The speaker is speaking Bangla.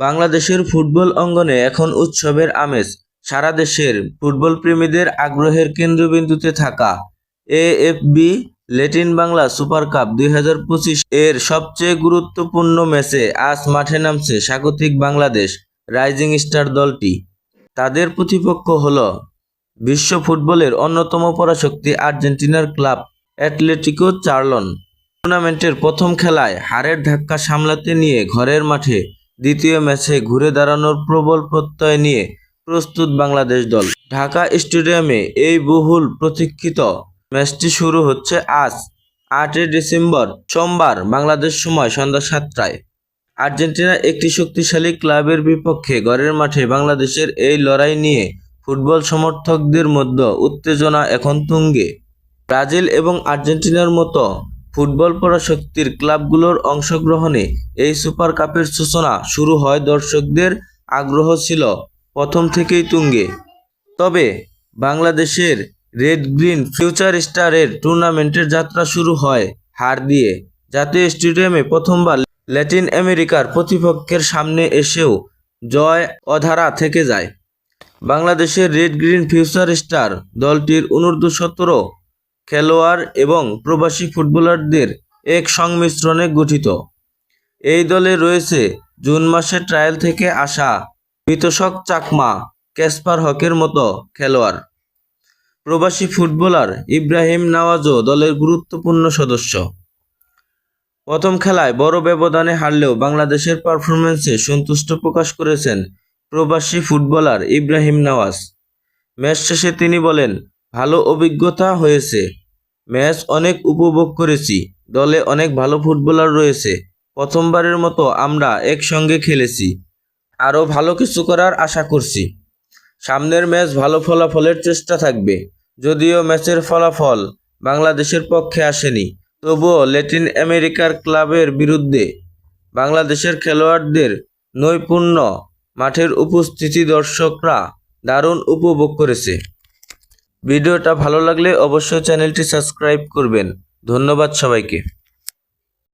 বাংলাদেশের ফুটবল অঙ্গনে এখন উৎসবের আমেজ, সারা দেশের ফুটবল প্রেমীদের আগ্রহের কেন্দ্রবিন্দুতে থাকা AFB Latin Bangla super cup দু হাজার পঁচিশ এর সবচেয়ে গুরুত্বপূর্ণ ম্যাচে আজ মাঠে নামছে স্বাগতিক বাংলাদেশ রাইজিং স্টার দলটি। তাদের প্রতিপক্ষ হল বিশ্ব ফুটবলের অন্যতম পরাশক্তি আর্জেন্টিনার ক্লাব অ্যাটলেটিকো চার্লন। টুর্নামেন্টের প্রথম খেলায় হারের ধাক্কা সামলাতে নিয়ে ঘরের মাঠে দ্বিতীয় ম্যাচে ঘুরে দাঁড়ানোর প্রবল প্রত্যয় নিয়ে প্রস্তুত বাংলাদেশ দল। ঢাকা স্টেডিয়ামে এই বহুল প্রতীক্ষিত ম্যাচটি শুরু হচ্ছে আজ আটই ডিসেম্বর সোমবার বাংলাদেশ সময় সন্ধ্যা সাতটায়। আর্জেন্টিনার একটি শক্তিশালী ক্লাবের বিপক্ষে ঘরের মাঠে বাংলাদেশের এই লড়াই নিয়ে ফুটবল সমর্থকদের মধ্যে উত্তেজনা এখন তুঙ্গে। ব্রাজিল এবং আর্জেন্টিনার মতো ফুটবল পরাশক্তির ক্লাবগুলোর অংশগ্রহণে এই সুপার কাপের সূচনা শুরু হয় দর্শকদের আগ্রহ ছিল প্রথম থেকেই তুঙ্গে। তবে বাংলাদেশের রেড গ্রিন ফিউচার স্টারের টুর্নামেন্টের যাত্রা শুরু হয় হার দিয়ে। জাতীয় স্টেডিয়ামে প্রথমবার ল্যাটিন আমেরিকার প্রতিপক্ষের সামনে এসেও জয় অধারা থেকে যায়। বাংলাদেশের রেড গ্রিন ফিউচার স্টার দলটির অনূর্ধ্ব সতেরো খেলোয়াড় এবং প্রবাসী ফুটবলারদের এক সংমিশ্রণে গঠিত। এই দলে রয়েছে জুন মাসে ট্রায়াল থেকে আসা বিতশক চাকমা ক্যাসপার হকের মতো খেলোয়াড়। প্রবাসী ফুটবলার ইব্রাহিম নওয়াজও দলের গুরুত্বপূর্ণ সদস্য। প্রথম খেলায় বড় ব্যবধানে হারলেও বাংলাদেশের পারফরমেন্সে সন্তুষ্ট প্রকাশ করেছেন প্রবাসী ফুটবলার ইব্রাহিম নওয়াজ। ম্যাচ শেষে তিনি বলেন ভালো অভিজ্ঞতা হয়েছে। ম্যাচ অনেক উপভোগ করেছি। দলে অনেক ভালো ফুটবলার রয়েছে। প্রথমবারের মতো আমরা একসঙ্গে খেলেছি। আরও ভালো কিছু করার আশা করছি। সামনের ম্যাচ ভালো ফলাফলের চেষ্টা থাকবে। যদিও ম্যাচের ফলাফল বাংলাদেশের পক্ষে আসেনি। তবুও ল্যাটিন আমেরিকার ক্লাবের বিরুদ্ধে বাংলাদেশের খেলোয়াড়দের নৈপুণ্য মাঠের উপস্থিতি দর্শকরা দারুণ উপভোগ করেছে। ভিডিওটা ভালো লাগলে অবশ্যই চ্যানেলটি সাবস্ক্রাইব করবেন। ধন্যবাদ সবাইকে।